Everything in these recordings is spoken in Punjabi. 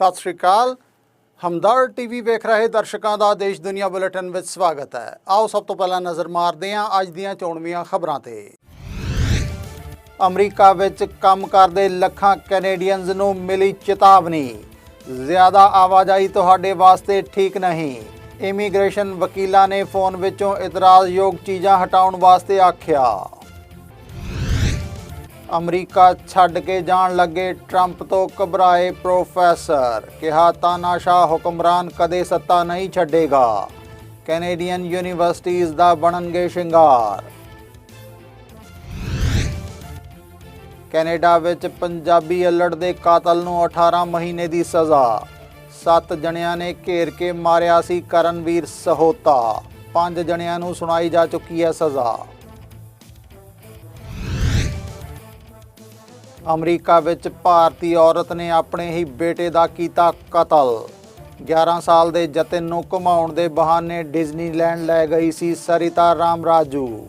ਸਤਿ ਸ਼੍ਰੀ ਅਕਾਲ। ਹਮਦਰ ਟੀਵੀ ਵੇਖ ਰਹੇ ਦਰਸ਼ਕਾਂ ਦਾ ਦੇਸ਼ ਦੁਨੀਆ ਬੁਲੇਟਿਨ ਵਿੱਚ ਸਵਾਗਤ ਹੈ। ਆਓ ਸਭ ਤੋਂ ਪਹਿਲਾਂ ਨਜ਼ਰ ਮਾਰਦੇ ਹਾਂ ਅੱਜ ਦੀਆਂ ਚੋਣਵੀਆਂ ਖਬਰਾਂ ਤੇ। ਅਮਰੀਕਾ ਵਿੱਚ ਕੰਮ ਕਰਦੇ ਲੱਖਾਂ ਕੈਨੇਡੀਅਨਜ਼ ਨੂੰ ਮਿਲੀ ਚੇਤਾਵਨੀ। ਜ਼ਿਆਦਾ ਆਵਾਜਾਈ ਤੁਹਾਡੇ ਵਾਸਤੇ ਠੀਕ ਨਹੀਂ। ਇਮੀਗ੍ਰੇਸ਼ਨ ਵਕੀਲਾਂ ਨੇ ਫੋਨ ਵਿੱਚੋਂ ਇਤਰਾਜ਼ਯੋਗ ਚੀਜ਼ਾਂ ਹਟਾਉਣ ਵਾਸਤੇ ਆਖਿਆ। ਅਮਰੀਕਾ ਛੱਡ ਕੇ ਜਾਣ ਲੱਗੇ ਟਰੰਪ ਤੋਂ ਘਬਰਾਏ ਪ੍ਰੋਫੈਸਰ। ਕਿਹਾ, ਤਾਨਾਸ਼ਾਹ ਹੁਕਮਰਾਨ ਕਦੇ ਸੱਤਾ ਨਹੀਂ ਛੱਡੇਗਾ। ਕੈਨੇਡੀਅਨ ਯੂਨੀਵਰਸਿਟੀਜ਼ ਦਾ ਬਣਨਗੇ ਸ਼ਿੰਗਾਰ। ਕੈਨੇਡਾ ਵਿੱਚ ਪੰਜਾਬੀ ਅਲੜ ਦੇ ਕਾਤਲ ਨੂੰ 18 ਮਹੀਨੇ ਦੀ ਸਜ਼ਾ। ਸੱਤ ਜਣਿਆਂ ਨੇ ਘੇਰ ਕੇ ਮਾਰਿਆ ਸੀ ਕਰਨਵੀਰ ਸਹੋਤਾ। ਪੰਜ ਜਣਿਆਂ ਨੂੰ ਸੁਣਾਈ ਜਾ ਚੁੱਕੀ ਹੈ ਸਜ਼ਾ। ਅਮਰੀਕਾ ਵਿੱਚ ਭਾਰਤੀ ਔਰਤ ਨੇ ਆਪਣੇ ਹੀ ਬੇਟੇ ਦਾ ਕੀਤਾ ਕਤਲ। 11 ਸਾਲ ਦੇ ਜਤਿਨ ਨੂੰ ਘੁਮਾਉਣ ਦੇ ਬਹਾਨੇ ਡਿਜ਼ਨੀਲੈਂਡ ਲੈ ਗਈ ਸੀ ਸਰਿਤਾ ਰਾਮ ਰਾਜੂ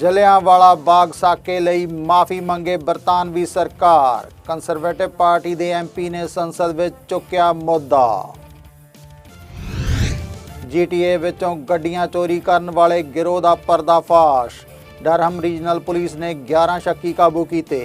ਜਲਿਆਂਵਾਲਾ ਬਾਗ ਸਾਕੇ ਲਈ ਮਾਫੀ ਮੰਗੇ ਬਰਤਾਨਵੀ ਸਰਕਾਰ। ਕੰਸਰਵੇਟਿਵ ਪਾਰਟੀ ਦੇ ਐਮਪੀ ਨੇ ਸੰਸਦ ਵਿੱਚ ਚੁੱਕਿਆ ਮੁੱਦਾ। ਜੀਟੀਏ ਵਿੱਚੋਂ ਗੱਡੀਆਂ ਚੋਰੀ ਕਰਨ ਵਾਲੇ ਗਿਰੋਹ ਦਾ ਪਰਦਾਫਾਸ਼। ਡਰਹਮ ਰੀਜਨਲ ਪੁਲਿਸ ਨੇ 11 ਸ਼ੱਕੀ ਕਾਬੂ ਕੀਤੇ।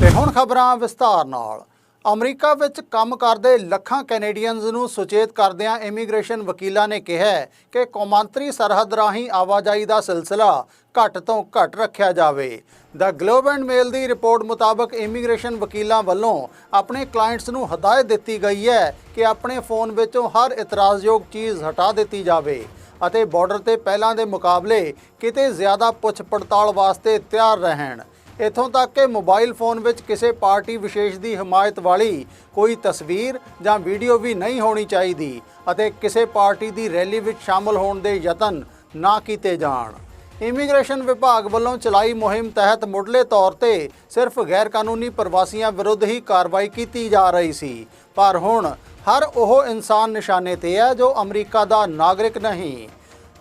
ਤੇ ਹੁਣ ਖਬਰਾਂ ਵਿਸਤਾਰ ਨਾਲ। ਅਮਰੀਕਾ ਵਿੱਚ ਕੰਮ ਕਰਦੇ ਲੱਖਾਂ ਕੈਨੇਡੀਅਨਜ਼ ਨੂੰ ਸੁਚੇਤ ਕਰਦਿਆਂ ਇਮੀਗ੍ਰੇਸ਼ਨ ਵਕੀਲਾਂ ਨੇ ਕਿਹਾ ਕਿ ਕੌਮਾਂਤਰੀ ਸਰਹੱਦ ਰਾਹੀਂ ਆਵਾਜਾਈ ਦਾ ਸਿਲਸਿਲਾ ਘੱਟ ਤੋਂ ਘੱਟ ਰੱਖਿਆ ਜਾਵੇ। ਦਾ ਗਲੋਬ ਐਂਡ ਮੇਲ ਦੀ ਰਿਪੋਰਟ ਮੁਤਾਬਕ ਇਮੀਗ੍ਰੇਸ਼ਨ ਵਕੀਲਾਂ ਵੱਲੋਂ ਆਪਣੇ ਕਲਾਇੰਟਸ ਨੂੰ ਹਦਾਇਤ ਦਿੱਤੀ ਗਈ ਹੈ ਕਿ ਆਪਣੇ ਫੋਨ ਵਿੱਚੋਂ ਹਰ ਇਤਰਾਜ਼ਯੋਗ ਚੀਜ਼ ਹਟਾ ਦਿੱਤੀ ਜਾਵੇ। ਅਤੇ ਬਾਰਡਰ ਤੇ ਪਹਿਲਾਂ ਦੇ ਮੁਕਾਬਲੇ ਕਿਤੇ ਜ਼ਿਆਦਾ ਪੁੱਛ ਪੜਤਾਲ ਵਾਸਤੇ ਤਿਆਰ ਰਹਿਣ। ਇਥੋਂ ਤੱਕ ਕਿ ਮੋਬਾਈਲ ਫੋਨ ਵਿੱਚ ਕਿਸੇ ਪਾਰਟੀ ਵਿਸ਼ੇਸ਼ ਦੀ ਹਮਾਇਤ ਵਾਲੀ ਕੋਈ ਤਸਵੀਰ ਜਾਂ ਵੀਡੀਓ ਵੀ ਨਹੀਂ ਹੋਣੀ ਚਾਹੀਦੀ ਅਤੇ ਕਿਸੇ ਪਾਰਟੀ ਦੀ ਰੈਲੀ ਵਿੱਚ ਸ਼ਾਮਲ ਹੋਣ ਦੇ ਯਤਨ ਨਾ ਕੀਤੇ ਜਾਣ। ਇਮੀਗ੍ਰੇਸ਼ਨ ਵਿਭਾਗ ਵੱਲੋਂ ਚਲਾਈ ਮੁਹਿੰਮ ਤਹਿਤ ਮੁੱਢਲੇ ਤੌਰ ਤੇ ਸਿਰਫ ਗੈਰ ਕਾਨੂੰਨੀ ਪ੍ਰਵਾਸੀਆਂ ਵਿਰੁੱਧ ਹੀ ਕਾਰਵਾਈ ਕੀਤੀ ਜਾ ਰਹੀ ਸੀ। ਪਰ ਹੁਣ ਹਰ ਉਹ ਇਨਸਾਨ ਨਿਸ਼ਾਨੇ ਤੇ ਹੈ ਜੋ ਅਮਰੀਕਾ ਦਾ ਨਾਗਰਿਕ ਨਹੀਂ।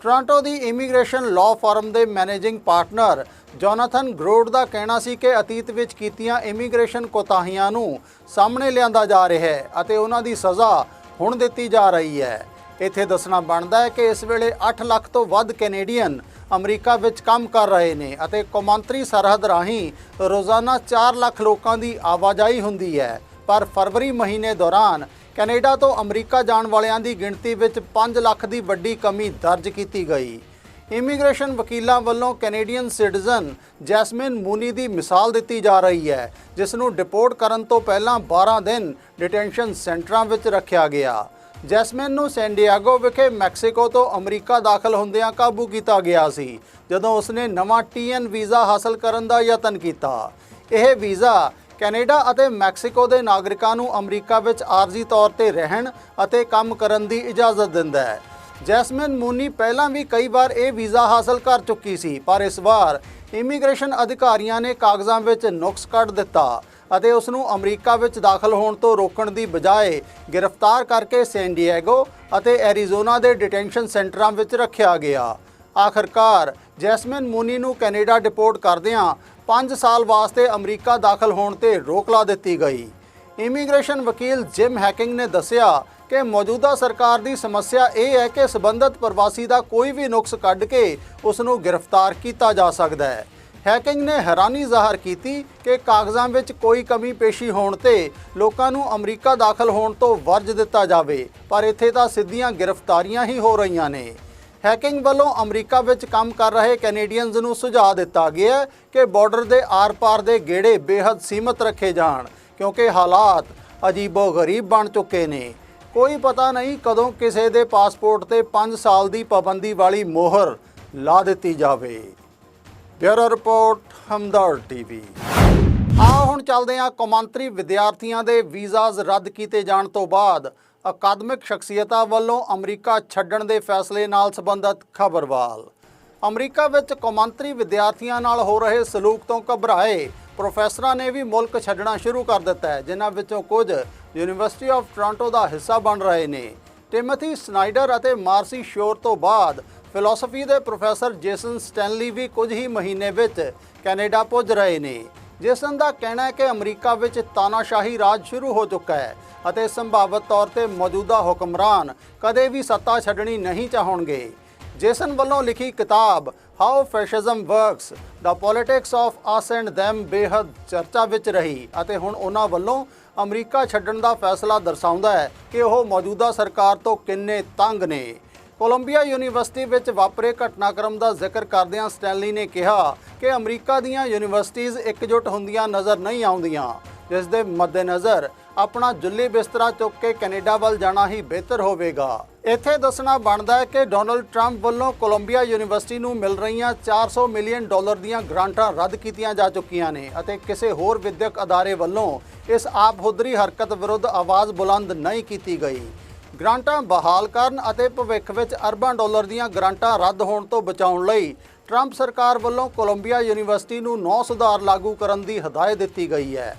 ਟੋਰਾਂਟੋ ਦੀ ਇਮੀਗ੍ਰੇਸ਼ਨ ਲਾਅ ਫਰਮ ਦੇ ਮੈਨੇਜਿੰਗ ਪਾਰਟਨਰ ਜੋਨਾਥਨ ਗਰੋਡ ਦਾ ਕਹਿਣਾ ਸੀ ਕਿ ਅਤੀਤ ਵਿੱਚ ਕੀਤੀਆਂ ਇਮੀਗ੍ਰੇਸ਼ਨ ਕੋਤਾਹੀਆਂ ਨੂੰ ਸਾਹਮਣੇ ਲਿਆਂਦਾ ਜਾ ਰਿਹਾ ਹੈ ਅਤੇ ਉਹਨਾਂ ਦੀ ਸਜ਼ਾ ਹੁਣ ਦਿੱਤੀ ਜਾ ਰਹੀ ਹੈ। ਇੱਥੇ ਦੱਸਣਾ ਬਣਦਾ ਹੈ ਕਿ ਇਸ ਵੇਲੇ 8 ਲੱਖ ਤੋਂ ਵੱਧ ਕੈਨੇਡੀਅਨ ਅਮਰੀਕਾ ਵਿੱਚ ਕੰਮ ਕਰ ਰਹੇ ਨੇ ਅਤੇ ਕੌਮਾਂਤਰੀ ਸਰਹੱਦ ਰਾਹੀਂ ਰੋਜ਼ਾਨਾ 4 ਲੱਖ ਲੋਕਾਂ ਦੀ ਆਵਾਜਾਈ ਹੁੰਦੀ ਹੈ। ਪਰ ਫਰਵਰੀ ਮਹੀਨੇ ਦੌਰਾਨ ਕੈਨੇਡਾ ਤੋਂ ਅਮਰੀਕਾ ਜਾਣ ਵਾਲਿਆਂ ਦੀ ਗਿਣਤੀ ਵਿੱਚ 5 ਲੱਖ ਦੀ ਵੱਡੀ ਕਮੀ ਦਰਜ ਕੀਤੀ ਗਈ। ਇਮੀਗ੍ਰੇਸ਼ਨ ਵਕੀਲਾਂ ਵੱਲੋਂ ਕੈਨੇਡੀਅਨ ਸਿਟੀਜ਼ਨ ਜੈਸਮਿਨ ਮੂਨੀ ਦੀ ਮਿਸਾਲ ਦਿੱਤੀ ਜਾ ਰਹੀ ਹੈ, ਜਿਸ ਨੂੰ ਡਿਪੋਰਟ ਕਰਨ ਤੋਂ ਪਹਿਲਾਂ 12 ਦਿਨ ਡਿਟੈਂਸ਼ਨ ਸੈਂਟਰਾਂ ਵਿੱਚ ਰੱਖਿਆ ਗਿਆ। ਜੈਸਮਿਨ ਨੂੰ ਸੈਨ ਵਿਖੇ ਮੈਕਸੀਕੋ ਤੋਂ ਅਮਰੀਕਾ ਦਾਖਲ ਹੁੰਦਿਆਂ ਕਾਬੂ ਕੀਤਾ ਗਿਆ ਸੀ, ਜਦੋਂ ਉਸਨੇ ਨਵਾਂ ਟੀਐਨ ਵੀਜ਼ਾ ਹਾਸਲ ਕਰਨ ਦਾ ਯਤਨ ਕੀਤਾ। ਇਹ ਵੀਜ਼ਾ ਕੈਨੇਡਾ ਅਤੇ ਮੈਕਸੀਕੋ ਦੇ ਨਾਗਰਿਕਾਂ ਨੂੰ ਅਮਰੀਕਾ ਵਿੱਚ ਆਰਜ਼ੀ ਤੌਰ ਤੇ ਰਹਿਣ ਅਤੇ ਕੰਮ ਕਰਨ ਦੀ ਇਜਾਜ਼ਤ ਦਿੰਦਾ ਹੈ। ਜੈਸਮਿਨ ਮੂਨੀ ਪਹਿਲਾਂ ਵੀ ਕਈ ਵਾਰ ਇਹ ਵੀਜ਼ਾ ਹਾਸਲ ਕਰ ਚੁੱਕੀ ਸੀ, ਪਰ ਇਸ ਵਾਰ ਇਮੀਗ੍ਰੇਸ਼ਨ ਅਧਿਕਾਰੀਆਂ ਨੇ ਕਾਗਜ਼ਾਂ ਵਿੱਚ ਨੁਕਸ ਕੱਢ ਦਿੱਤਾ। ਅਤੇ ਉਸ ਨੂੰ ਅਮਰੀਕਾ ਵਿੱਚ ਦਾਖਲ ਹੋਣ ਤੋਂ ਰੋਕਣ ਦੀ ਬਜਾਏ ਗ੍ਰਿਫਤਾਰ ਕਰਕੇ ਸੈਨ ਡਿਏਗੋ ਅਤੇ ਐਰੀਜ਼ੋਨਾ ਦੇ ਡਿਟੈਂਸ਼ਨ ਸੈਂਟਰਾਂ ਵਿੱਚ ਰੱਖਿਆ ਗਿਆ। ਆਖਰਕਾਰ, ਜੈਸਮਿਨ ਮੂਨੀ ਨੂੰ ਕੈਨੇਡਾ ਡਿਪੋਰਟ ਕਰਦਿਆਂ 5 ਸਾਲ ਵਾਸਤੇ ਅਮਰੀਕਾ ਦਾਖਲ ਹੋਣ ਤੇ ਰੋਕ ਲਾ ਦਿੱਤੀ ਗਈ। ਇਮੀਗ੍ਰੇਸ਼ਨ ਵਕੀਲ ਜਿਮ ਹੈਕਿੰਗ ਨੇ ਦੱਸਿਆ ਕਿ ਮੌਜੂਦਾ ਸਰਕਾਰ ਦੀ ਸਮੱਸਿਆ ਇਹ ਹੈ ਕਿ ਸਬੰਧਤ ਪ੍ਰਵਾਸੀ ਦਾ ਕੋਈ ਵੀ ਨੁਕਸ ਕੱਢ ਕੇ ਉਸ ਨੂੰ ਗ੍ਰਿਫਤਾਰ ਕੀਤਾ ਜਾ ਸਕਦਾ ਹੈ। ਹੈਕਿੰਗ ਨੇ ਹੈਰਾਨੀ ਜ਼ਾਹਰ ਕੀਤੀ ਕਿ ਕਾਗਜ਼ਾਂ ਵਿੱਚ ਕੋਈ ਕਮੀ ਪੇਸ਼ੀ ਹੋਣ ਤੇ ਲੋਕਾਂ ਨੂੰ ਅਮਰੀਕਾ ਦਾਖਲ ਹੋਣ ਤੋਂ ਵਰਜ ਦਿੱਤਾ ਜਾਵੇ, ਪਰ ਇੱਥੇ ਤਾਂ ਸਿੱਧੀਆਂ ਗ੍ਰਿਫਤਾਰੀਆਂ ਹੀ ਹੋ ਰਹੀਆਂ ਨੇ। ਹੈਕਿੰਗ ਵੱਲੋਂ ਅਮਰੀਕਾ ਵਿੱਚ ਕੰਮ ਕਰ ਰਹੇ ਕੈਨੇਡੀਅਨਜ਼ ਨੂੰ ਸੁਝਾਅ ਦਿੱਤਾ ਗਿਆ ਕਿ ਬਾਰਡਰ ਦੇ ਆਰ-ਪਾਰ ਦੇ ਗੇੜੇ ਬੇਹੱਦ ਸੀਮਤ ਰੱਖੇ ਜਾਣ, ਕਿਉਂਕਿ ਹਾਲਾਤ ਅਜੀਬੋ-ਗਰੀਬ ਬਣ ਚੁੱਕੇ ਨੇ। ਕੋਈ ਪਤਾ ਨਹੀਂ ਕਦੋਂ ਕਿਸੇ ਦੇ ਪਾਸਪੋਰਟ ਤੇ 5 ਸਾਲ ਦੀ ਪਾਬੰਦੀ ਵਾਲੀ ਮੋਹਰ ਲਾ ਦਿੱਤੀ ਜਾਵੇ। Bureau report Hamdard TV. ਆ ਹੁਣ ਚੱਲਦੇ ਹਾਂ ਕੌਮਾਂਤਰੀ ਵਿਦਿਆਰਥੀਆਂ ਦੇ ਵੀਜ਼ਾਜ਼ ਰੱਦ ਕੀਤੇ ਜਾਣ ਤੋਂ ਬਾਅਦ ਅਕਾਦਮਿਕ ਸ਼ਖਸੀਅਤਾਂ ਵੱਲੋਂ ਅਮਰੀਕਾ ਛੱਡਣ ਦੇ ਫੈਸਲੇ ਨਾਲ ਸੰਬੰਧਿਤ ਖਬਰਵਾਲ। ਅਮਰੀਕਾ ਵਿੱਚ ਕੌਮਾਂਤਰੀ ਵਿਦਿਆਰਥੀਆਂ ਨਾਲ ਹੋ ਰਹੇ ਸਲੂਕ ਤੋਂ ਘਬਰਾਏ ਪ੍ਰੋਫੈਸਰਾਂ ਨੇ ਵੀ ਮੁਲਕ ਛੱਡਣਾ ਸ਼ੁਰੂ ਕਰ ਦਿੱਤਾ ਹੈ, ਜਿਨ੍ਹਾਂ ਵਿੱਚੋਂ ਕੁਝ ਯੂਨੀਵਰਸਿਟੀ ਆਫ ਟੋਰਾਂਟੋ ਦਾ ਹਿੱਸਾ ਬਣ ਰਹੇ ਨੇ। ਟਿਮੋਥੀ ਸਨਾਈਡਰ ਅਤੇ ਮਾਰਸੀ ਸ਼ੋਰ ਤੋਂ ਬਾਅਦ ਫਿਲਾਸਫੀ ਦੇ ਪ੍ਰੋਫੈਸਰ ਜੇਸਨ ਸਟੈਨਲੀ ਵੀ ਕੁਝ ਹੀ ਮਹੀਨੇ ਵਿੱਚ ਕੈਨੇਡਾ ਪੁੱਜ ਰਹੇ ਨੇ। ਜੇਸਨ ਦਾ ਕਹਿਣਾ ਹੈ ਕਿ ਅਮਰੀਕਾ ਵਿੱਚ ਤਾਨਾਸ਼ਾਹੀ ਰਾਜ ਸ਼ੁਰੂ ਹੋ ਚੁੱਕਾ ਹੈ ਅਤੇ ਸੰਭਾਵਤ ਤੌਰ ਤੇ ਮੌਜੂਦਾ ਹੁਕਮਰਾਨ ਕਦੇ ਵੀ ਸੱਤਾ ਛੱਡਣੀ ਨਹੀਂ ਚਾਹਣਗੇ। ਜੇਸਨ ਵੱਲੋਂ ਲਿਖੀ ਕਿਤਾਬ how ਫੈਸ਼ਿਜ਼ਮ works the politics of us and them ਬੇਹੱਦ ਚਰਚਾ ਵਿੱਚ ਰਹੀ ਅਤੇ ਹੁਣ ਉਹਨਾਂ ਵੱਲੋਂ ਅਮਰੀਕਾ ਛੱਡਣ ਦਾ ਫੈਸਲਾ ਦਰਸਾਉਂਦਾ ਹੈ ਕਿ ਉਹ ਮੌਜੂਦਾ ਸਰਕਾਰ ਤੋਂ ਕਿੰਨੇ ਤੰਗ ਨੇ। ਕੋਲੰਬੀਆ ਯੂਨੀਵਰਸਿਟੀ ਵਿੱਚ ਵਾਪਰੇ ਘਟਨਾਕ੍ਰਮ ਦਾ ਜ਼ਿਕਰ ਕਰਦਿਆਂ ਸਟੈਨਲੀ ਨੇ ਕਿਹਾ ਕਿ ਅਮਰੀਕਾ ਦੀਆਂ ਯੂਨੀਵਰਸਿਟੀਆਂ ਇਕਜੁੱਟ ਹੁੰਦੀਆਂ ਨਜ਼ਰ ਨਹੀਂ ਆਉਂਦੀਆਂ, ਜਿਸ ਦੇ ਮੱਦੇਨਜ਼ਰ ਆਪਣਾ ਜੁੱਲੀ ਬਿਸਤਰਾ ਚੁੱਕ ਕੇ ਕੈਨੇਡਾ ਵੱਲ ਜਾਣਾ ਹੀ ਬਿਹਤਰ ਹੋਵੇਗਾ। ਇੱਥੇ ਦੱਸਣਾ ਬਣਦਾ ਹੈ ਕਿ ਡੋਨਲਡ ਟਰੰਪ ਵੱਲੋਂ ਕੋਲੰਬੀਆ ਯੂਨੀਵਰਸਿਟੀ ਨੂੰ ਮਿਲ ਰਹੀਆਂ 400 ਮਿਲੀਅਨ ਡਾਲਰ ਦੀਆਂ ਗ੍ਰਾਂਟਾਂ ਰੱਦ ਕੀਤੀਆਂ ਜਾ ਚੁੱਕੀਆਂ ਨੇ ਅਤੇ ਕਿਸੇ ਹੋਰ ਵਿਦਿਅਕ ਅਦਾਰੇ ਵੱਲੋਂ ਇਸ ਆਪਹੁਦਰੀ ਹਰਕਤ ਵਿਰੁੱਧ ਆਵਾਜ਼ ਬੁਲੰਦ ਨਹੀਂ ਕੀਤੀ ਗਈ। ਗ੍ਰਾਂਟਾਂ ਬਹਾਲ ਕਰਨ ਅਤੇ ਭਵਿੱਖ ਵਿੱਚ ਅਰਬਾਂ ਡਾਲਰ ਦੀਆਂ ਗ੍ਰਾਂਟਾਂ ਰੱਦ ਹੋਣ ਤੋਂ ਬਚਾਉਣ ਲਈ ਟਰੰਪ ਸਰਕਾਰ ਵੱਲੋਂ ਕੋਲੰਬੀਆ ਯੂਨੀਵਰਸਿਟੀ ਨੂੰ ਨੌ ਸੁਧਾਰ ਲਾਗੂ ਕਰਨ ਦੀ ਹਦਾਇਤ ਦਿੱਤੀ ਗਈ ਹੈ।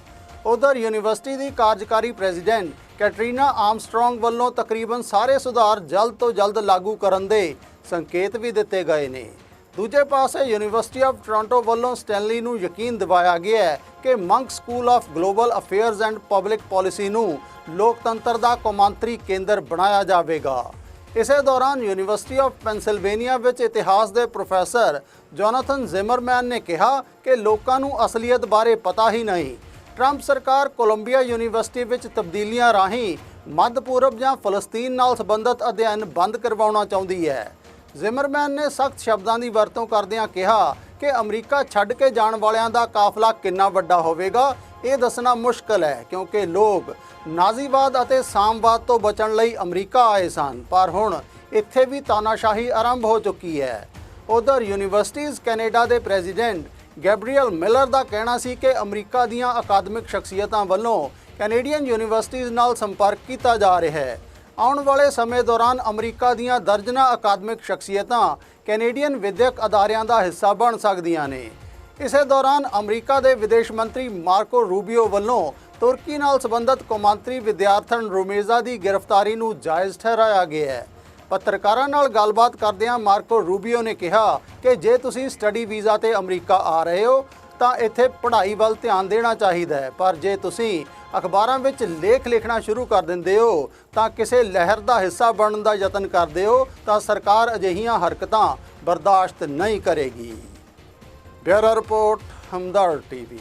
ਉਧਰ ਯੂਨੀਵਰਸਿਟੀ ਦੀ ਕਾਰਜਕਾਰੀ ਪ੍ਰੈਜ਼ੀਡੈਂਟ ਕੈਟਰੀਨਾ ਆਰਮਸਟਰੋਂਗ ਵੱਲੋਂ ਤਕਰੀਬਨ ਸਾਰੇ ਸੁਧਾਰ ਜਲਦ ਤੋਂ ਜਲਦ ਲਾਗੂ ਕਰਨ ਦੇ ਸੰਕੇਤ ਵੀ ਦਿੱਤੇ ਗਏ ਨੇ। ਦੂਜੇ ਪਾਸੇ ਯੂਨੀਵਰਸਿਟੀ ਆਫ ਟੋਰਾਂਟੋ ਵੱਲੋਂ ਸਟੈਨਲੀ ਨੂੰ ਯਕੀਨ ਦਿਵਾਇਆ ਗਿਆ ਹੈ ਕਿ Munk School of Global Affairs and Public Policy ਨੂੰ ਲੋਕਤੰਤਰ ਦਾ ਕੌਮਾਂਤਰੀ ਕੇਂਦਰ ਬਣਾਇਆ ਜਾਵੇਗਾ। ਇਸੇ ਦੌਰਾਨ ਯੂਨੀਵਰਸਿਟੀ ਆਫ ਪੈਨਸਿਲਵੇਨੀਆ ਵਿੱਚ ਇਤਿਹਾਸ ਦੇ ਪ੍ਰੋਫੈਸਰ ਜੋਨਾਥਨ ਜ਼ਿਮਰਮੈਨ ਨੇ ਕਿਹਾ ਕਿ ਲੋਕਾਂ ਨੂੰ ਅਸਲੀਅਤ ਬਾਰੇ ਪਤਾ ਹੀ ਨਹੀਂ। ਟਰੰਪ ਸਰਕਾਰ ਕੋਲੰਬੀਆ ਯੂਨੀਵਰਸਿਟੀ ਵਿੱਚ ਤਬਦੀਲੀਆਂ ਰਾਹੀਂ ਮੱਧ ਪੂਰਬ ਜਾਂ ਫਲਸਤੀਨ ਨਾਲ ਸੰਬੰਧਿਤ ਅਧਿਐਨ ਬੰਦ ਕਰਵਾਉਣਾ ਚਾਹੁੰਦੀ ਹੈ। ਜ਼ਿਮਰਮੈਨ ਨੇ ਸਖਤ ਸ਼ਬਦਾਂ ਦੀ ਵਰਤੋਂ ਕਰਦਿਆਂ ਕਿਹਾ ਕਿ ਅਮਰੀਕਾ ਛੱਡ ਕੇ ਜਾਣ ਵਾਲਿਆਂ ਦਾ ਕਾਫਲਾ ਕਿੰਨਾ ਵੱਡਾ ਹੋਵੇਗਾ, ਇਹ ਦੱਸਣਾ ਮੁਸ਼ਕਲ ਹੈ, ਕਿਉਂਕਿ ਲੋਕ ਨਾਜ਼ੀਵਾਦ ਅਤੇ ਸਾਮਵਾਦ ਤੋਂ ਬਚਣ ਲਈ ਅਮਰੀਕਾ ਆਏ ਸਨ। ਪਰ ਹੁਣ ਇੱਥੇ ਵੀ ਤਾਨਾਸ਼ਾਹੀ ਆਰੰਭ ਹੋ ਚੁੱਕੀ ਹੈ। ਉਧਰ ਯੂਨੀਵਰਸਿਟੀਜ਼ ਕੈਨੇਡਾ ਦੇ ਪ੍ਰੈਜ਼ੀਡੈਂਟ ਗੈਬਰੀਅਲ ਮਿਲਰ ਦਾ ਕਹਿਣਾ ਸੀ ਕਿ ਅਮਰੀਕਾ ਦੀਆਂ ਅਕਾਦਮਿਕ ਸ਼ਖਸੀਅਤਾਂ ਵੱਲੋਂ ਕੈਨੇਡੀਅਨ ਯੂਨੀਵਰਸਿਟੀਜ਼ ਨਾਲ ਸੰਪਰਕ ਕੀਤਾ ਜਾ ਰਿਹਾ ਹੈ। ਆਉਣ ਵਾਲੇ ਸਮੇਂ ਦੌਰਾਨ ਅਮਰੀਕਾ ਦੀਆਂ ਦਰਜਨਾਂ ਅਕਾਦਮਿਕ ਸ਼ਖਸੀਅਤਾਂ ਕੈਨੇਡੀਅਨ ਵਿਦਿਅਕ ਅਦਾਰਿਆਂ ਦਾ ਹਿੱਸਾ ਬਣ ਸਕਦੀਆਂ ਨੇ। ਇਸੇ ਦੌਰਾਨ ਅਮਰੀਕਾ ਦੇ ਵਿਦੇਸ਼ ਮੰਤਰੀ ਮਾਰਕੋ ਰੂਬੀਓ ਵੱਲੋਂ ਤੁਰਕੀ ਨਾਲ ਸੰਬੰਧਿਤ ਕੌਮਾਂਤਰੀ ਵਿਦਿਆਰਥਣ ਰੋਮੇਜ਼ਾ ਦੀ ਗ੍ਰਿਫਤਾਰੀ ਨੂੰ ਜਾਇਜ਼ ਠਹਿਰਾਇਆ ਗਿਆ ਹੈ। ਪੱਤਰਕਾਰਾਂ ਨਾਲ ਗੱਲਬਾਤ ਕਰਦਿਆਂ ਮਾਰਕੋ ਰੂਬੀਓ ਨੇ ਕਿਹਾ ਕਿ ਜੇ ਤੁਸੀਂ ਸਟੱਡੀ ਵੀਜ਼ਾ ਤੇ ਅਮਰੀਕਾ ਆ ਰਹੇ ਹੋ ਤਾਂ ਇੱਥੇ ਪੜ੍ਹਾਈ ਵੱਲ ਧਿਆਨ ਦੇਣਾ ਚਾਹੀਦਾ ਹੈ। ਪਰ ਜੇ ਤੁਸੀਂ ਅਖਬਾਰਾਂ ਵਿੱਚ ਲੇਖ ਲਿਖਣਾ ਸ਼ੁਰੂ ਕਰ ਦਿੰਦੇ ਹੋ, ਤਾਂ ਕਿਸੇ ਲਹਿਰ ਦਾ ਹਿੱਸਾ ਬਣਨ ਦਾ ਯਤਨ ਕਰਦੇ ਹੋ, ਤਾਂ ਸਰਕਾਰ ਅਜਿਹੀਆਂ ਹਰਕਤਾਂ ਬਰਦਾਸ਼ਤ ਨਹੀਂ ਕਰੇਗੀ। Bureau report Hamdard TV.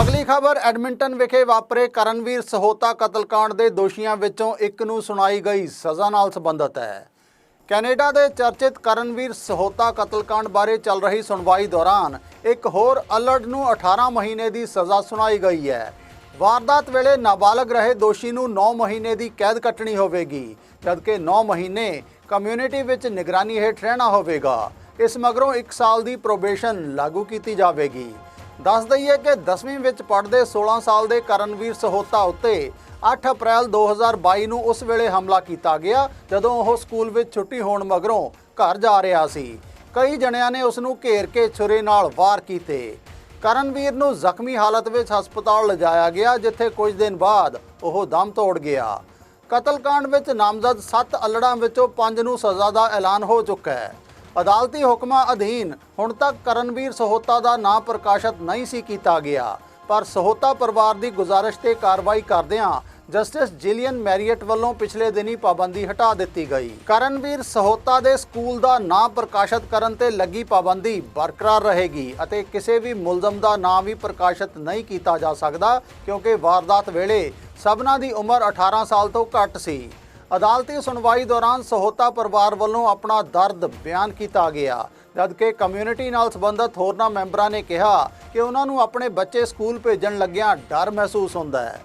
ਅਗਲੀ ਖਬਰ, ਐਡਮਿੰਟਨ ਵਿਖੇ ਵਾਪਰੇ ਕਰਨਵੀਰ ਸਹੋਤਾ ਕਤਲकांड ਦੇ ਦੋਸ਼ੀਆਂ ਵਿੱਚੋਂ ਇੱਕ ਨੂੰ ਸੁਣਾਈ ਗਈ ਸਜ਼ਾ ਨਾਲ ਸੰਬੰਧਿਤ ਹੈ। ਕੈਨੇਡਾ ਦੇ ਚਰਚਿਤ ਕਰਨਵੀਰ ਸਹੋਤਾ ਕਤਲकांड ਬਾਰੇ ਚੱਲ ਰਹੀ ਸੁਣਵਾਈ ਦੌਰਾਨ ਇੱਕ ਹੋਰ ਅਲਰਟ ਨੂੰ 18 ਮਹੀਨੇ ਦੀ ਸਜ਼ਾ ਸੁਣਾਈ ਗਈ ਹੈ। ਵਾਰਦਾਤ ਵੇਲੇ ਨਾਬਾਲਗ ਰਹੇ ਦੋਸ਼ੀ ਨੂੰ 9 ਮਹੀਨੇ ਦੀ ਕੈਦ ਕੱਟਣੀ ਹੋਵੇਗੀ, ਜਦਕਿ 9 ਮਹੀਨੇ ਕਮਿਊਨਿਟੀ ਵਿੱਚ ਨਿਗਰਾਨੀ ਹੇਠ ਰਹਿਣਾ ਹੋਵੇਗਾ। ਇਸ ਮਗਰੋਂ 1 ਸਾਲ ਦੀ ਪ੍ਰੋਬੇਸ਼ਨ ਲਾਗੂ ਕੀਤੀ ਜਾਵੇਗੀ। ਦੱਸ ਦਈਏ ਕਿ 10ਵੀਂ ਵਿੱਚ ਪੜ੍ਹਦੇ 16 ਸਾਲ ਦੇ ਕਰਨਵੀਰ ਸਹੋਤਾ ਉੱਤੇ 8 ਅਪ੍ਰੈਲ 2022 ਨੂੰ ਉਸ ਵੇਲੇ ਹਮਲਾ ਕੀਤਾ ਗਿਆ, ਜਦੋਂ ਉਹ ਸਕੂਲ ਵਿੱਚ ਛੁੱਟੀ ਹੋਣ ਮਗਰੋਂ ਘਰ ਜਾ ਰਿਹਾ ਸੀ। ਕਈ ਜਣਿਆਂ ਨੇ ਉਸ ਨੂੰ ਘੇਰ ਕੇ ਛੁਰੇ ਨਾਲ ਵਾਰ ਕੀਤੇ। ਕਰਨਵੀਰ ਨੂੰ ਜ਼ਖਮੀ ਹਾਲਤ ਵਿੱਚ ਹਸਪਤਾਲ ਲਿਜਾਇਆ ਗਿਆ, ਜਿੱਥੇ ਕੁਝ ਦਿਨ ਬਾਅਦ ਉਹ ਦਮ ਤੋੜ ਗਿਆ। ਕਤਲकांड ਵਿੱਚ ਨਾਮਜ਼ਦ 7 ਅਲੜਾਂ ਵਿੱਚੋਂ 5 ਨੂੰ ਸਜ਼ਾ ਦਾ ਐਲਾਨ ਹੋ ਚੁੱਕਾ ਹੈ। ਅਦਾਲਤੀ ਹੁਕਮਾਂ ਅਧੀਨ ਹੁਣ ਤੱਕ ਕਰਨਵੀਰ ਸਹੋਤਾ ਦਾ ਨਾਂ ਪ੍ਰਕਾਸ਼ਤ ਨਹੀਂ ਸੀ ਕੀਤਾ ਗਿਆ, ਪਰ ਸਹੋਤਾ ਪਰਿਵਾਰ ਦੀ ਗੁਜ਼ਾਰਿਸ਼ ਤੇ ਕਾਰਵਾਈ ਕਰਦਿਆਂ ਜਸਟਿਸ ਜਿਲੀਅਨ ਮੈਰੀਅਟ ਵੱਲੋਂ ਪਿਛਲੇ ਦਿਨੀ ਪਾਬੰਦੀ ਹਟਾ ਦਿੱਤੀ ਗਈ। ਕਰਨਵੀਰ ਸਹੋਤਾ ਦੇ ਸਕੂਲ ਦਾ ਨਾਂ ਪ੍ਰਕਾਸ਼ਿਤ ਕਰਨ ਤੇ ਲੱਗੀ ਪਾਬੰਦੀ ਬਰਕਰਾਰ ਰਹੇਗੀ ਅਤੇ ਕਿਸੇ ਵੀ ਮੁਲਜ਼ਮ ਦਾ ਨਾਂ ਵੀ ਪ੍ਰਕਾਸ਼ਿਤ ਨਹੀਂ ਕੀਤਾ ਜਾ ਸਕਦਾ ਕਿਉਂਕਿ ਵਾਰਦਾਤ ਵੇਲੇ ਸਭਨਾਂ ਦੀ ਉਮਰ 18 ਸਾਲ ਤੋਂ ਘੱਟ ਸੀ। ਅਦਾਲਤੀ ਸੁਣਵਾਈ ਦੌਰਾਨ ਸਹੋਤਾ ਪਰਿਵਾਰ ਵੱਲੋਂ ਆਪਣਾ ਦਰਦ ਬਿਆਨ ਕੀਤਾ ਗਿਆ। ਜਦਕਿ ਕਮਿਊਨਿਟੀ ਨਾਲ ਸੰਬੰਧਿਤ ਹੋਰਨਾਂ ਮੈਂਬਰਾਂ ਨੇ ਕਿਹਾ ਕਿ ਉਹਨਾਂ ਨੂੰ ਆਪਣੇ ਬੱਚੇ ਸਕੂਲ ਭੇਜਣ ਲੱਗਿਆਂ ਡਰ ਮਹਿਸੂਸ ਹੁੰਦਾ ਹੈ।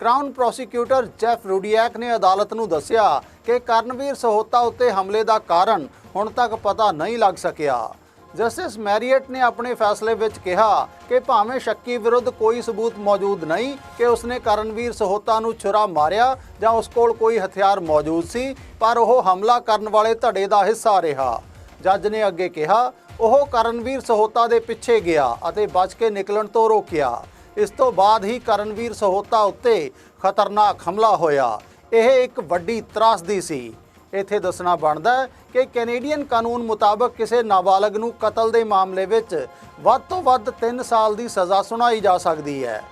ਕ੍ਰਾਊਨ ਪ੍ਰੋਸੀਕਿਊਟਰ ਜੈਫ ਰੂਡੀਐਕ ਨੇ ਅਦਾਲਤ ਨੂੰ ਦੱਸਿਆ ਕਿ ਕਰਨਵੀਰ ਸਹੋਤਾ ਉੱਤੇ ਹਮਲੇ ਦਾ ਕਾਰਨ ਹੁਣ ਤੱਕ ਪਤਾ ਨਹੀਂ ਲੱਗ ਸਕਿਆ। ਜਸਟਿਸ ਮੈਰੀਅਟ ਨੇ ਆਪਣੇ ਫੈਸਲੇ ਵਿੱਚ ਕਿਹਾ ਕਿ ਭਾਵੇਂ ਸ਼ੱਕੀ ਵਿਰੁੱਧ ਕੋਈ ਸਬੂਤ ਮੌਜੂਦ ਨਹੀਂ ਕਿ ਉਸਨੇ ਕਰਨਵੀਰ ਸਹੋਤਾ ਨੂੰ ਛੁਰਾ ਮਾਰਿਆ ਜਾਂ ਉਸ ਕੋਲ ਕੋਈ ਹਥਿਆਰ ਮੌਜੂਦ ਸੀ, ਪਰ ਉਹ ਹਮਲਾ ਕਰਨ ਵਾਲੇ ਧੜੇ ਦਾ ਹਿੱਸਾ ਰਿਹਾ। ਜੱਜ ਨੇ ਅੱਗੇ ਕਿਹਾ, ਉਹ ਕਰਨਵੀਰ ਸਹੋਤਾ ਦੇ ਪਿੱਛੇ ਗਿਆ ਅਤੇ ਬਚ ਕੇ ਨਿਕਲਣ ਤੋਂ ਰੋਕਿਆ। ਇਸ ਤੋਂ ਬਾਅਦ ਹੀ ਕਰਨਵੀਰ ਸਹੋਤਾ ਉੱਤੇ ਖਤਰਨਾਕ ਹਮਲਾ ਹੋਇਆ। ਇਹ ਇੱਕ ਵੱਡੀ ਤਰਾਸਦੀ ਸੀ। ਇੱਥੇ ਦੱਸਣਾ ਬਣਦਾ ਕਿ ਕੈਨੇਡੀਅਨ ਕਾਨੂੰਨ ਮੁਤਾਬਕ ਕਿਸੇ ਨਾਬਾਲਗ ਨੂੰ ਕਤਲ ਦੇ ਮਾਮਲੇ ਵਿੱਚ ਵੱਧ ਤੋਂ ਵੱਧ 3 ਸਾਲ ਦੀ ਸਜ਼ਾ ਸੁਣਾਈ ਜਾ ਸਕਦੀ ਹੈ।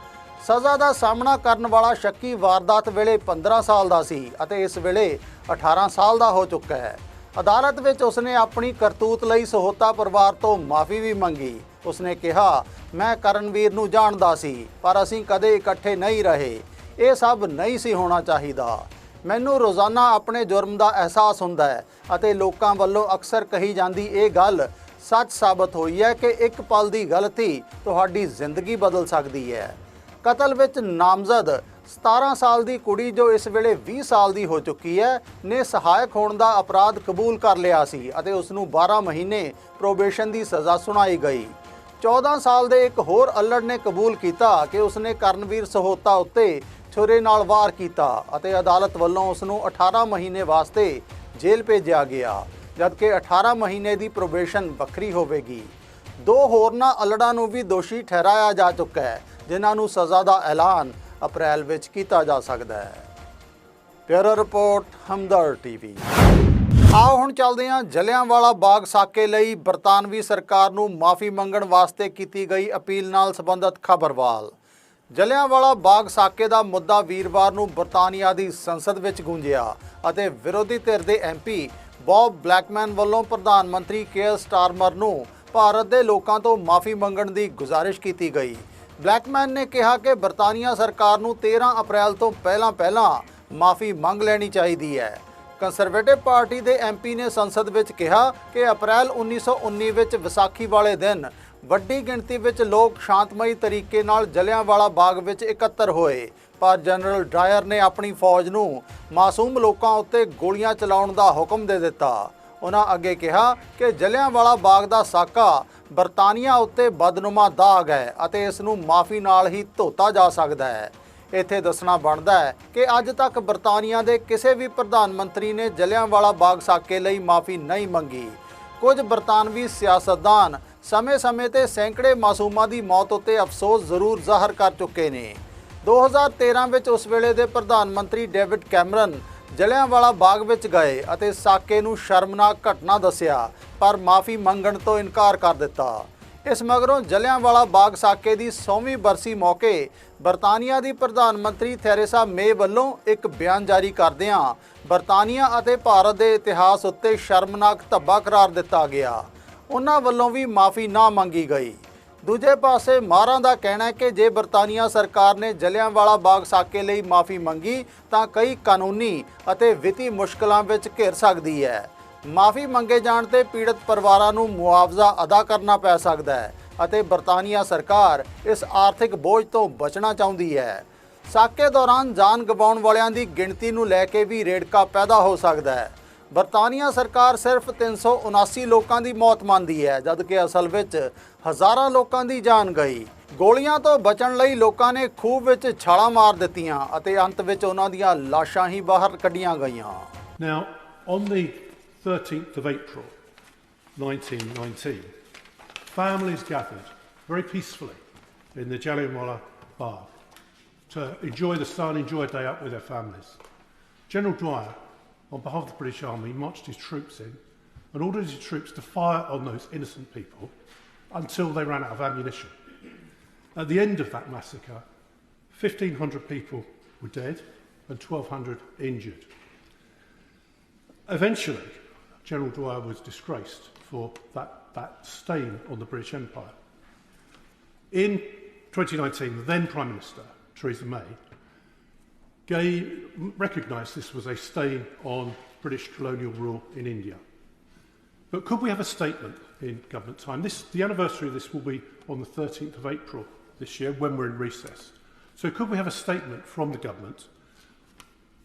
ਸਜ਼ਾ ਦਾ ਸਾਹਮਣਾ ਕਰਨ ਵਾਲਾ ਸ਼ੱਕੀ ਵਾਰਦਾਤ ਵੇਲੇ 15 ਸਾਲ ਦਾ ਸੀ ਅਤੇ ਇਸ ਵੇਲੇ 18 ਸਾਲ ਦਾ ਹੋ ਚੁੱਕਾ ਹੈ। ਅਦਾਲਤ ਵਿੱਚ ਉਸਨੇ ਆਪਣੀ ਕਰਤੂਤ ਲਈ ਸਹੋਤਾ ਪਰਿਵਾਰ ਤੋਂ ਮਾਫੀ ਵੀ ਮੰਗੀ। ਉਸਨੇ ਕਿਹਾ, ਮੈਂ ਕਰਨਵੀਰ ਨੂੰ ਜਾਣਦਾ ਸੀ, ਪਰ ਅਸੀਂ ਕਦੇ ਇਕੱਠੇ ਨਹੀਂ ਰਹੇ। ਇਹ ਸਭ ਨਹੀਂ ਸੀ ਹੋਣਾ ਚਾਹੀਦਾ। ਮੈਨੂੰ ਰੋਜ਼ਾਨਾ ਆਪਣੇ ਜੁਰਮ ਦਾ ਅਹਿਸਾਸ ਹੁੰਦਾ ਹੈ ਅਤੇ ਲੋਕਾਂ ਵੱਲੋਂ ਅਕਸਰ ਕਹੀ ਜਾਂਦੀ ਇਹ ਗੱਲ, ਸੱਚ ਸਾਬਤ ਹੋਈ ਹੈ ਕਿ ਇੱਕ ਪਲ ਦੀ ਗਲਤੀ ਤੁਹਾਡੀ ਜ਼ਿੰਦਗੀ ਬਦਲ ਸਕਦੀ ਹੈ। ਕਤਲ ਵਿੱਚ ਨਾਮਜ਼ਦ। 17 ਸਾਲ ਦੀ ਕੁੜੀ ਜੋ ਇਸ ਵੇਲੇ 20 ਸਾਲ ਦੀ ਹੋ ਚੁੱਕੀ ਹੈ, ਨੇ ਸਹਾਇਕ ਹੋਣ ਦਾ ਅਪਰਾਧ ਕਬੂਲ ਕਰ ਲਿਆ ਸੀ ਅਤੇ ਉਸ ਨੂੰ 12 ਮਹੀਨੇ ਪ੍ਰੋਬੇਸ਼ਨ ਦੀ ਸਜ਼ਾ ਸੁਣਾਈ ਗਈ। 14 ਸਾਲ ਦੇ ਇੱਕ ਹੋਰ ਅਲੜ ਨੇ ਕਬੂਲ ਕੀਤਾ ਕਿ ਉਸਨੇ ਕਰਨਵੀਰ ਸਹੋਤਾ ਉੱਤੇ ਛੁਰੇ ਨਾਲ ਵਾਰ ਕੀਤਾ ਅਤੇ ਅਦਾਲਤ ਵੱਲੋਂ ਉਸ ਨੂੰ 18 ਮਹੀਨੇ ਵਾਸਤੇ ਜੇਲ੍ਹ ਭੇਜਿਆ ਗਿਆ, ਜਦਕਿ 18 ਮਹੀਨੇ ਦੀ ਪ੍ਰੋਬੇਸ਼ਨ ਵੱਖਰੀ ਹੋਵੇਗੀ। ਦੋ ਹੋਰਨਾਂ ਅਲੜਾਂ ਨੂੰ ਵੀ ਦੋਸ਼ੀ ਠਹਿਰਾਇਆ ਜਾ ਚੁੱਕਾ ਹੈ। ਜਿਨ੍ਹਾਂ ਨੂੰ ਸਜ਼ਾ ਦਾ ਐਲਾਨ ਅਪ੍ਰੈਲ ਵਿੱਚ ਕੀਤਾ ਜਾ ਸਕਦਾ ਹੈ। ਪਿਆਰਾ ਰਿਪੋਰਟ ਹਮਦਰ ਟੀਵੀ। ਆਓ ਹੁਣ ਚੱਲਦੇ ਹਾਂ ਜਲਿਆਂਵਾਲਾ ਬਾਗ ਸਾਕੇ ਲਈ ਬਰਤਾਨਵੀ ਸਰਕਾਰ ਨੂੰ ਮਾਫੀ ਮੰਗਣ ਵਾਸਤੇ ਕੀਤੀ ਗਈ ਅਪੀਲ ਨਾਲ ਸੰਬੰਧਿਤ ਖਬਰਵਾਲ। ਜਲਿਆਂਵਾਲਾ ਬਾਗ ਸਾਕੇ ਦਾ ਮੁੱਦਾ ਵੀਰਵਾਰ ਨੂੰ ਬਰਤਾਨੀਆ ਦੀ ਸੰਸਦ ਵਿੱਚ ਗੂੰਜਿਆ ਅਤੇ ਵਿਰੋਧੀ ਧਿਰ ਦੇ ਐਮਪੀ ਬੌਬ ਬਲੈਕਮੈਨ ਵੱਲੋਂ ਪ੍ਰਧਾਨ ਮੰਤਰੀ ਕੇਅਰ ਸਟਾਰਮਰ ਨੂੰ ਭਾਰਤ ਦੇ ਲੋਕਾਂ ਤੋਂ ਮਾਫੀ ਮੰਗਣ ਦੀ ਗੁਜ਼ਾਰਿਸ਼ ਕੀਤੀ ਗਈ। ਬਲੈਕਮੈਨ ਨੇ ਕਿਹਾ ਕਿ ਬਰਤਾਨੀਆ ਸਰਕਾਰ ਨੂੰ 13 ਅਪ੍ਰੈਲ ਤੋਂ ਪਹਿਲਾਂ ਪਹਿਲਾਂ ਮਾਫੀ ਮੰਗ ਲੈਣੀ ਚਾਹੀਦੀ ਹੈ। ਕੰਸਰਵੇਟਿਵ ਪਾਰਟੀ ਦੇ ਐਮਪੀ ਨੇ ਸੰਸਦ ਵਿੱਚ ਕਿਹਾ ਕਿ ਅਪ੍ਰੈਲ 1919 ਵਿੱਚ ਵਿਸਾਖੀ ਵਾਲੇ ਦਿਨ ਵੱਡੀ ਗਿਣਤੀ ਵਿੱਚ ਲੋਕ ਸ਼ਾਂਤਮਈ ਤਰੀਕੇ ਨਾਲ ਜਲਿਆਂਵਾਲਾ ਬਾਗ ਵਿੱਚ ਇਕੱਤਰ ਹੋਏ। ਪਰ ਜਨਰਲ ਡਾਇਰ ਨੇ ਆਪਣੀ ਫੌਜ ਨੂੰ ਮਾਸੂਮ ਲੋਕਾਂ ਉੱਤੇ ਗੋਲੀਆਂ ਚਲਾਉਣ ਦਾ ਹੁਕਮ ਦੇ ਦਿੱਤਾ। ਉਹਨਾਂ ਅੱਗੇ ਕਿਹਾ ਕਿ ਜਲਿਆਂਵਾਲਾ ਬਾਗ ਦਾ ਸਾਕਾ ਬਰਤਾਨੀਆ ਉੱਤੇ ਬਦਨੁਮਾ ਦਾਗ ਹੈ ਅਤੇ ਇਸ ਨੂੰ ਮਾਫੀ ਨਾਲ ਹੀ ਧੋਤਾ ਜਾ ਸਕਦਾ ਹੈ। ਇੱਥੇ ਦੱਸਣਾ ਬਣਦਾ ਹੈ ਕਿ ਅੱਜ ਤੱਕ ਬਰਤਾਨੀਆ ਦੇ ਕਿਸੇ ਵੀ ਪ੍ਰਧਾਨ ਮੰਤਰੀ ਨੇ ਜਲਿਆਂਵਾਲਾ ਬਾਗ ਸਾਕੇ ਲਈ ਮਾਫੀ ਨਹੀਂ ਮੰਗੀ। ਕੁਝ ਬਰਤਾਨਵੀ ਸਿਆਸਤਦਾਨ ਸਮੇਂ-ਸਮੇਂ ਤੇ ਸੈਂਕੜੇ ਮਾਸੂਮਾਂ ਦੀ ਮੌਤ ਉੱਤੇ ਅਫਸੋਸ ਜ਼ਰੂਰ ਜ਼ਾਹਰ ਕਰ ਚੁੱਕੇ ਨੇ। 2013 ਵਿੱਚ ਉਸ ਵੇਲੇ ਦੇ ਪ੍ਰਧਾਨ ਮੰਤਰੀ ਡੇਵਿਡ ਕੈਮਰਨ ਜਲਿਆਂਵਾਲਾ ਬਾਗ ਵਿੱਚ ਗਏ ਅਤੇ ਸਾਕੇ ਨੂੰ ਸ਼ਰਮਨਾਕ ਘਟਨਾ ਦੱਸਿਆ, ਪਰ ਮਾਫੀ ਮੰਗਣ ਤੋਂ ਇਨਕਾਰ ਕਰ ਦਿੱਤਾ। ਇਸ ਮਗਰੋਂ ਜਲਿਆਂਵਾਲਾ ਬਾਗ ਸਾਕੇ ਦੀ 100ਵੀਂ ਬਰਸੀ ਮੌਕੇ ਬਰਤਾਨੀਆ ਦੀ ਪ੍ਰਧਾਨ ਮੰਤਰੀ ਥੈਰੇਸਾ ਮੇ ਵੱਲੋਂ ਇੱਕ ਬਿਆਨ ਜਾਰੀ ਕਰਦਿਆਂ ਬਰਤਾਨੀਆ ਅਤੇ ਭਾਰਤ ਦੇ ਇਤਿਹਾਸ ਉੱਤੇ ਸ਼ਰਮਨਾਕ ਧੱਬਾ ਕਰਾਰ ਦਿੱਤਾ ਗਿਆ। ਉਹਨਾਂ ਵੱਲੋਂ ਵੀ ਮਾਫੀ ਨਾ ਮੰਗੀ ਗਈ। ਦੂਜੇ ਪਾਸੇ ਮਾਰਾਂ ਦਾ ਕਹਿਣਾ ਹੈ ਕਿ ਜੇ ਬਰਤਾਨੀਆ ਸਰਕਾਰ ਨੇ ਜਲਿਆਂਵਾਲਾ ਬਾਗ ਸਾਕੇ ਲਈ ਮਾਫੀ ਮੰਗੀ, ਤਾਂ ਕਈ ਕਾਨੂੰਨੀ ਅਤੇ ਵਿੱਤੀ ਮੁਸ਼ਕਲਾਂ ਵਿੱਚ ਘਿਰ ਸਕਦੀ ਹੈ। ਮਾਫੀ ਮੰਗੇ ਜਾਣ ਤੇ ਪੀੜਤ ਪਰਿਵਾਰਾਂ ਨੂੰ ਮੁਆਵਜ਼ਾ ਅਦਾ ਕਰਨਾ ਪੈ ਸਕਦਾ ਹੈ ਅਤੇ ਬਰਤਾਨੀਆ ਸਰਕਾਰ ਇਸ ਆਰਥਿਕ ਬੋਝ ਤੋਂ ਬਚਣਾ ਚਾਹੁੰਦੀ ਹੈ। ਸਾਕੇ ਦੌਰਾਨ ਜਾਨ ਗਵਾਉਣ ਵਾਲਿਆਂ ਦੀ ਗਿਣਤੀ ਨੂੰ ਲੈ ਕੇ ਵੀ ਰੇੜਕਾ ਪੈਦਾ ਹੋ ਸਕਦਾ ਹੈ। ਬਰਤਾਨੀਆ ਸਰਕਾਰ ਸਿਰਫ 379 ਲੋਕਾਂ ਦੀ ਮੌਤ ਮੰਨਦੀ ਹੈ ਜਦਕਿ ਅਸਲ ਵਿੱਚ ਹਜ਼ਾਰਾਂ ਲੋਕਾਂ ਦੀ ਜਾਨ ਗਈ ਗੋਲੀਆਂ ਤੋਂ ਬਚਣ ਲਈ ਲੋਕਾਂ ਨੇ ਖੂਹ ਵਿੱਚ ਛਾਲਾਂ ਮਾਰ ਦਿੱਤੀਆਂ ਅਤੇ ਅੰਤ ਵਿੱਚ ਉਹਨਾਂ ਦੀਆਂ ਲਾਸ਼ਾਂ ਹੀ ਬਾਹਰ ਕੱਢੀਆਂ ਗਈਆਂ Now, on the 13th of April 1919, families gathered very peacefully in the Jallianwala Bagh to enjoy the sun, enjoy a day out with their families. General Dwyer, on behalf of the British Army, marched his troops in and ordered his troops to fire on those innocent people until they ran out of ammunition. At the end of that massacre, 1,500 people were dead and 1,200 injured. Eventually, General Dwyer was disgraced for that, that stain on the British Empire. In 2019, the then Prime Minister, Theresa May, Gay recognised this was a stain on British colonial rule in India. But could we have a statement in government time? This, the anniversary of this will be on the 13th of April this year when we're in recess. So could we have a statement from the government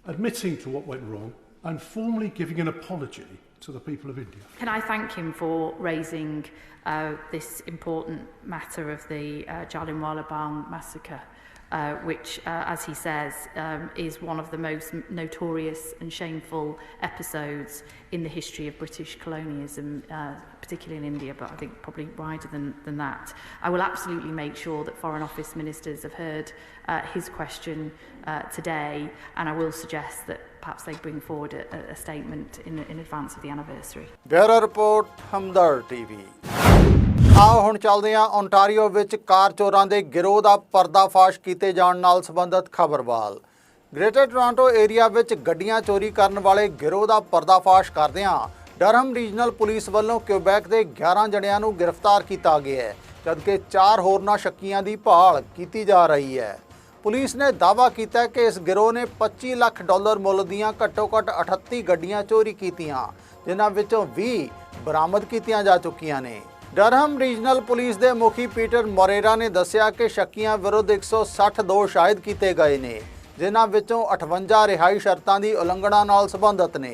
admitting to what went wrong and formally giving an apology to the people of India. Can I thank him for raising uh, this important matter of the uh, Jallianwala Bagh massacre? uh, which, uh, as he says, um, is one of the most notorious and shameful episodes in the history of British colonialism, uh, particularly in India, but I think probably wider than, than that. I will absolutely make sure that Foreign Office ministers have heard uh, his question uh, today, and I will suggest that perhaps they bring forward a, a statement in, in advance of the anniversary. Bureau Report, Hamdar TV. ਆਓ ਹੁਣ ਚੱਲਦੇ ਹਾਂ ਓਨਟਾਰੀਓ ਵਿੱਚ ਕਾਰ ਚੋਰਾਂ ਦੇ ਗਿਰੋਹ ਦਾ ਪਰਦਾਫਾਸ਼ ਕੀਤੇ ਜਾਣ ਨਾਲ ਸੰਬੰਧਿਤ ਖਬਰਵਾਲ ਗ੍ਰੇਟਰ ਟੋਰਾਂਟੋ ਏਰੀਆ ਵਿੱਚ ਗੱਡੀਆਂ ਚੋਰੀ ਕਰਨ ਵਾਲੇ ਗਿਰੋਹ ਦਾ ਪਰਦਾਫਾਸ਼ ਕਰਦਿਆਂ ਡਰਹਮ ਰੀਜਨਲ ਪੁਲਿਸ ਵੱਲੋਂ ਕਿਊਬੈਕ ਦੇ 11 ਜਣਿਆਂ ਨੂੰ ਗ੍ਰਿਫਤਾਰ ਕੀਤਾ ਗਿਆ ਹੈ, ਜਦਕਿ 4 ਹੋਰਨਾਂ ਸ਼ੱਕੀਆਂ ਦੀ ਭਾਲ ਕੀਤੀ ਜਾ ਰਹੀ ਹੈ। ਪੁਲਿਸ ਨੇ ਦਾਅਵਾ ਕੀਤਾ ਕਿ ਇਸ ਗਿਰੋਹ ਨੇ 25 ਲੱਖ ਡਾਲਰ ਮੁੱਲ ਦੀਆਂ ਘੱਟੋ-ਘੱਟ 38 ਗੱਡੀਆਂ ਚੋਰੀ ਕੀਤੀਆਂ, ਜਿਨ੍ਹਾਂ ਵਿੱਚੋਂ 20 ਬਰਾਮਦ ਕੀਤੀਆਂ ਜਾ ਚੁੱਕੀਆਂ ਨੇ। ਡਰਹਮ ਰੀਜਨਲ ਪੁਲਿਸ ਦੇ ਮੁਖੀ ਪੀਟਰ ਮੋਰੇਰਾ ਨੇ ਦੱਸਿਆ ਕਿ ਸ਼ੱਕੀਆਂ ਵਿਰੁੱਧ 160 ਦੋਸ਼ ਆਇਦ ਕੀਤੇ ਗਏ ਨੇ, ਜਿਨ੍ਹਾਂ ਵਿੱਚੋਂ 58 ਰਿਹਾਈ ਸ਼ਰਤਾਂ ਦੀ ਉਲੰਘਣਾ ਨਾਲ ਸੰਬੰਧਿਤ ਨੇ।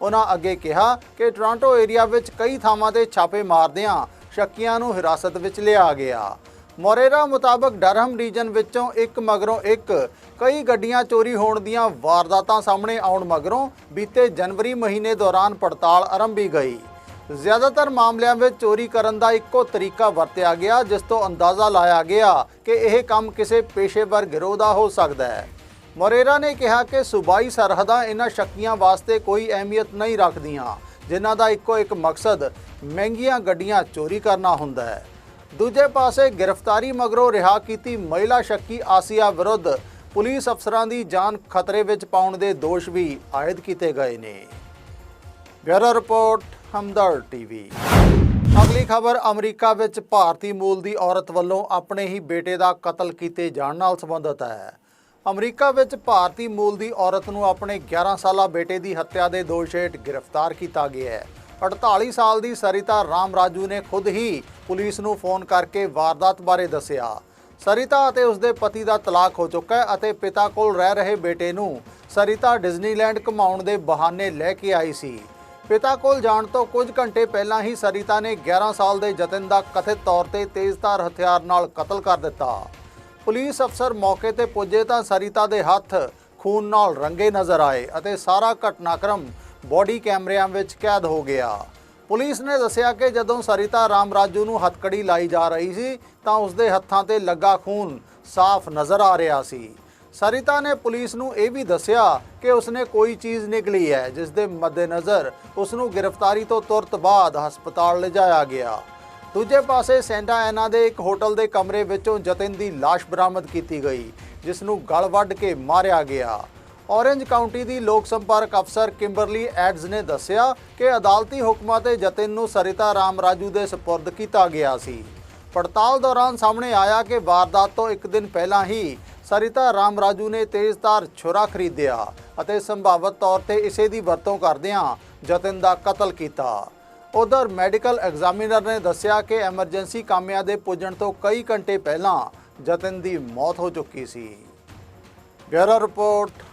ਉਹਨਾਂ ਅੱਗੇ ਕਿਹਾ ਕਿ ਟੋਰਾਂਟੋ ਏਰੀਆ ਵਿੱਚ ਕਈ ਥਾਵਾਂ ਤੇ ਛਾਪੇ ਮਾਰਦਿਆਂ ਸ਼ੱਕੀਆਂ ਨੂੰ ਹਿਰਾਸਤ ਵਿੱਚ ਲਿਆ ਗਿਆ। ਮੋਰੇਰਾ ਮੁਤਾਬਕ ਡਰਹਮ ਰੀਜਨ ਵਿੱਚੋਂ ਇੱਕ ਮਗਰੋਂ ਇੱਕ, ਕਈ ਗੱਡੀਆਂ ਚੋਰੀ ਹੋਣ ਦੀਆਂ ਵਾਰਦਾਤਾਂ ਸਾਹਮਣੇ ਆਉਣ ਮਗਰੋਂ ਬੀਤੇ ਜਨਵਰੀ ਮਹੀਨੇ ਦੌਰਾਨ ਪੜਤਾਲ ਆਰੰਭੀ ਗਈ। ਜ਼ਿਆਦਾਤਰ ਮਾਮਲਿਆਂ ਵਿੱਚ ਚੋਰੀ ਕਰਨ ਦਾ ਇੱਕੋ ਤਰੀਕਾ ਵਰਤਿਆ ਗਿਆ, ਜਿਸ ਤੋਂ ਅੰਦਾਜ਼ਾ ਲਾਇਆ ਗਿਆ ਕਿ ਇਹ ਕੰਮ ਕਿਸੇ ਪੇਸ਼ੇਵਰ ਗਿਰੋਹ ਦਾ ਹੋ ਸਕਦਾ ਹੈ। ਮੋਰੇਰਾ ਨੇ ਕਿਹਾ ਕਿ ਸੂਬਾਈ ਸਰਹੱਦਾਂ ਇਹਨਾਂ ਸ਼ੱਕੀਆਂ ਵਾਸਤੇ ਕੋਈ ਅਹਿਮੀਅਤ ਨਹੀਂ ਰੱਖਦੀਆਂ, ਜਿਨ੍ਹਾਂ ਦਾ ਇੱਕੋ ਇੱਕ ਮਕਸਦ ਮਹਿੰਗੀਆਂ ਗੱਡੀਆਂ ਚੋਰੀ ਕਰਨਾ ਹੁੰਦਾ ਹੈ। ਦੂਜੇ ਪਾਸੇ ਗ੍ਰਿਫਤਾਰੀ ਮਗਰੋਂ ਰਿਹਾ ਕੀਤੀ ਮਹਿਲਾ ਸ਼ੱਕੀ ਆਸੀਆ ਵਿਰੁੱਧ ਪੁਲਿਸ ਅਫਸਰਾਂ ਦੀ ਜਾਨ ਖਤਰੇ ਵਿੱਚ ਪਾਉਣ ਦੇ ਦੋਸ਼ ਵੀ ਆਇਦ ਕੀਤੇ ਗਏ ਨੇ। Bureau report Hamdard TV. ਅਗਲੀ ਖਬਰ, ਅਮਰੀਕਾ ਵਿੱਚ ਭਾਰਤੀ ਮੂਲ ਦੀ ਔਰਤ ਵੱਲੋਂ ਆਪਣੇ ਹੀ ਬੇਟੇ ਦਾ ਕਤਲ ਕੀਤੇ ਜਾਣ ਨਾਲ ਸੰਬੰਧਿਤ ਹੈ। ਅਮਰੀਕਾ ਵਿੱਚ ਭਾਰਤੀ ਮੂਲ ਦੀ ਔਰਤ ਨੂੰ ਆਪਣੇ 11 ਸਾਲਾ ਬੇਟੇ ਦੀ ਹੱਤਿਆ ਦੇ ਦੋਸ਼ ਹੇਠ ਗ੍ਰਿਫਤਾਰ ਕੀਤਾ ਗਿਆ ਹੈ। 48 ਸਾਲ ਦੀ ਸਰਿਤਾ ਰਾਮ ਰਾਜੂ ਨੇ ਖੁਦ ਹੀ ਪੁਲਿਸ ਨੂੰ ਫੋਨ ਕਰਕੇ ਵਾਰਦਾਤ ਬਾਰੇ ਦੱਸਿਆ। ਸਰਿਤਾ ਅਤੇ ਉਸਦੇ ਪਤੀ ਦਾ ਤਲਾਕ ਹੋ ਚੁੱਕਾ ਹੈ ਅਤੇ ਪਿਤਾ ਕੋਲ ਰਹਿ ਰਹੇ ਬੇਟੇ ਨੂੰ ਸਰਿਤਾ ਡਿਜ਼ਨੀਲੈਂਡ ਘੁਮਾਉਣ ਦੇ ਬਹਾਨੇ ਲੈ ਕੇ ਆਈ ਸੀ। ਪਿਤਾ ਕੋਲ ਜਾਣ ਤੋਂ ਕੁਝ ਘੰਟੇ ਪਹਿਲਾਂ ਹੀ ਸਰਿਤਾ ਨੇ 11 ਸਾਲ ਦੇ ਜਤਨ ਦਾ ਕਥਿਤ ਤੌਰ ਤੇ ਤੇਜ਼ਧਾਰ ਹਥਿਆਰ ਨਾਲ ਕਤਲ ਕਰ ਦਿੱਤਾ। ਪੁਲਿਸ ਅਫਸਰ ਮੌਕੇ ਤੇ ਪੁੱਜੇ ਤਾਂ ਸਰਿਤਾ ਦੇ ਹੱਥ ਖੂਨ ਨਾਲ ਰੰਗੇ ਨਜ਼ਰ ਆਏ ਅਤੇ ਸਾਰਾ ਘਟਨਾਕ੍ਰਮ ਬੋਡੀ ਕੈਮਰਿਆਂ ਵਿੱਚ ਕੈਦ ਹੋ ਗਿਆ। ਪੁਲਿਸ ਨੇ ਦੱਸਿਆ ਕਿ ਜਦੋਂ ਸਰਿਤਾ ਰਾਮ ਰਾਜੂ ਨੂੰ ਹੱਥਕੜੀ ਲਾਈ ਜਾ ਰਹੀ ਸੀ ਤਾਂ ਉਸਦੇ ਹੱਥਾਂ ਤੇ ਲੱਗਾ ਖੂਨ ਸਾਫ਼ ਨਜ਼ਰ ਆ ਰਿਹਾ ਸੀ। ਸਰਿਤਾ ਨੇ ਪੁਲਿਸ ਨੂੰ ਇਹ ਵੀ ਦੱਸਿਆ ਕਿ ਉਸਨੇ ਕੋਈ ਚੀਜ਼ ਨਿਕਲੀ ਹੈ, ਜਿਸ ਦੇ ਮੱਦੇਨਜ਼ਰ ਉਸ ਨੂੰ ਗ੍ਰਿਫਤਾਰੀ ਤੋਂ ਤੁਰਤ ਬਾਅਦ ਹਸਪਤਾਲ ਲਿਜਾਇਆ ਗਿਆ। ਦੂਜੇ ਪਾਸੇ ਸੈਂਟਾ ਐਨਾ ਦੇ ਇੱਕ ਹੋਟਲ ਦੇ ਕਮਰੇ ਵਿੱਚੋਂ ਜਤਨ ਦੀ ਲਾਸ਼ ਬਰਾਮਦ ਕੀਤੀ ਗਈ, ਜਿਸ ਨੂੰ ਗਲ ਵੱਢ ਕੇ ਮਾਰਿਆ ਗਿਆ। ਔਰੇਂਜ ਕਾਉਂਟੀ ਦੀ ਲੋਕ ਸੰਪਰਕ ਅਫਸਰ ਕਿੰਬਰਲੀ ਐਡਜ਼ ਨੇ ਦੱਸਿਆ ਕਿ ਅਦਾਲਤੀ ਹੁਕਮਾਂ ਤੇ ਜਤਨ ਨੂੰ ਸਰਿਤਾ ਰਾਮ ਰਾਜੂ ਦੇ ਸਪੁਰਦ ਕੀਤਾ ਗਿਆ ਸੀ। ਪੜਤਾਲ ਦੌਰਾਨ ਸਾਹਮਣੇ ਆਇਆ ਕਿ ਵਾਰਦਾਤ ਤੋਂ ਇੱਕ ਦਿਨ ਪਹਿਲਾਂ ਹੀ ਸਰਿਤਾ ਰਾਮ ਰਾਜੂ ਨੇ ਤੇਜ਼ਧਾਰ ਛੁਰਾ ਖਰੀਦਿਆ ਅਤੇ ਸੰਭਾਵਤ ਤੌਰ ਤੇ ਇਸੇ ਦੀ ਵਰਤੋਂ ਕਰਦਿਆਂ ਜਤਨ ਦਾ ਕਤਲ ਕੀਤਾ। ਉਧਰ ਮੈਡੀਕਲ ਐਗਜ਼ਾਮੀਨਰ ਨੇ ਦੱਸਿਆ ਕਿ ਐਮਰਜੈਂਸੀ ਕਾਮਿਆਂ ਦੇ ਪੁੱਜਣ ਤੋਂ ਕਈ ਘੰਟੇ ਪਹਿਲਾਂ ਜਤਨ ਦੀ ਮੌਤ ਹੋ ਚੁੱਕੀ ਸੀ। Bureau report